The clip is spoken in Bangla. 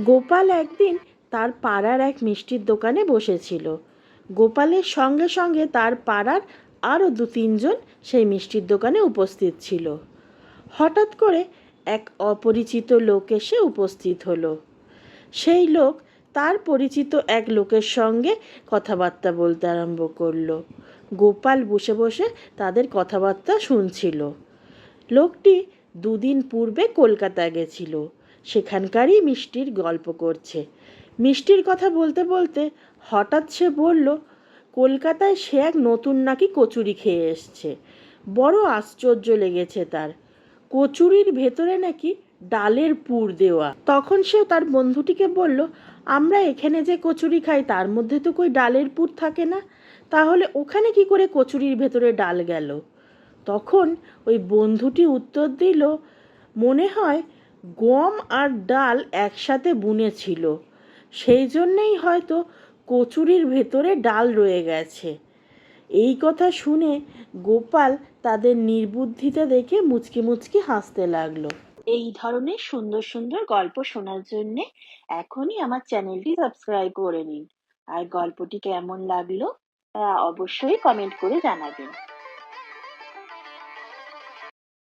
গোপাল একদিন তার পাড়ার এক মিষ্টির দোকানে বসেছিল। গোপালের সঙ্গে সঙ্গে তার পাড়ার আরও দু তিনজন সেই মিষ্টির দোকানে উপস্থিত ছিল। হঠাৎ করে এক অপরিচিত লোক এসে উপস্থিত হলো। সেই লোক তার পরিচিত এক লোকের সঙ্গে কথাবার্তা বলতে আরম্ভ করল। গোপাল বসে বসে তাদের কথাবার্তা শুনছিল। লোকটি দুদিন পূর্বে কলকাতা গেছিল। সেখানকারই মিষ্টির গল্প করছে। মিষ্টির কথা বলতে বলতে হঠাৎ সে বলল, কলকাতায় সে এক নতুন নাকি কচুরি খেয়ে এসছে। বড় আশ্চর্য লেগেছে তার। কচুরির ভেতরে নাকি ডালের পুর দেওয়া। তখন সে তার বন্ধুটিকে বলল, আমরা এখানে যে কচুরি খাই তার মধ্যে তো কই ডালের পুর থাকে না? তাহলে ওখানে কি করে কচুরির ভেতরে ডাল গেল? তখন ওই বন্ধুটি উত্তর দিল, মনে হয় গম আর ডাল একসাথে বুনেছিল সেই জন্যেই হয়তো কচুরির ভেতরে ডাল রয়ে গেছে। এই কথা শুনে গোপাল তাদের নির্বুদ্ধিতা দেখে মুচকি মুচকি হাসতে লাগল। এই ধরনের সুন্দর সুন্দর গল্প শোনার জন্য এখনই আমার চ্যানেলটি সাবস্ক্রাইব করে নিন। আর গল্পটি কেমন লাগল তা অবশ্যই কমেন্ট করে জানাবেন।